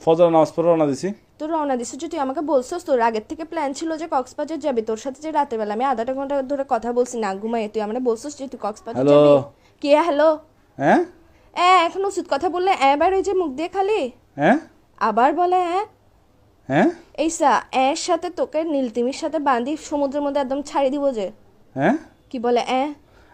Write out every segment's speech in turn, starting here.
ফজর নামাজ পড়ে রওনা দিছি। তোর রওনা দিছিস যে তুই আমাকে বলছিস তোর আগের থেকে প্ল্যান ছিল যে কক্সবাজার যাবি তোর সাথে যে রাতের বেলা আমি আধাটা ঘণ্টা ধরে কথা বলছি না ঘুমাই তুই আমরা বলছিস যে তুই কক্সবাজার? যাবি? কে? হ্যালো হ্যাঁ এ এখন উচিত কথা বললে এবার ওই যে মুখ দিয়ে খালি? হ্যাঁ আবার বলে হ্যাঁ হ্যাঁ এই সা এর সাথে তোকে নীলতিমির সাথে বাঁধি সমুদ্রের মধ্যে একদম ছাড়ি দিব যে। হ্যাঁ কি বলে এ?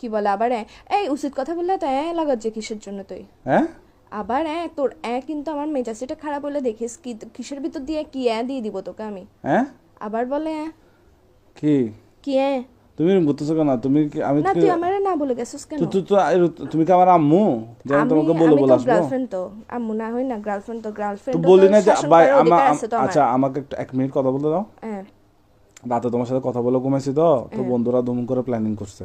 কি বলে আবার এই উচিত কথা বললে তো এ লাগার যে কিসের জন্য তুই? হ্যাঁ আবার এ তোর এ কিন্তু আমার মেজাজটা খারাপ হলে দেখিস কি কিসের ভিতর দিয়ে কি এ দিয়ে দিব তোকে আমি? হ্যাঁ আবার বলে কি? কি এ? তুমি করতেছো কেন? তুমি কি আমি না তুই আমারে না বলে গেছিস কেন? তো তো তুমি কি আমার আম্মু? যে আমি আমি তোমাকে বলে বলে আসব গার্লফ্রেন্ড তো। আম্মু না হই না গার্লফ্রেন্ড তো গার্লফ্রেন্ড তো বলি না যে ভাই আমা আচ্ছা আমাকে একটু এক মিনিট কথা বলতে দাও। হ্যাঁ। রাতে তোমার সাথে কথা বলে ঘুমাইছি তো তো বন্ধুরা ধুম করে প্ল্যানিং করছে।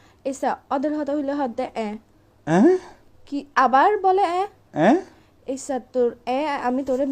এসা অদের হতা হইলে হাত এ। কি আবার বলে এ? এসা তোর এ আমি তোরে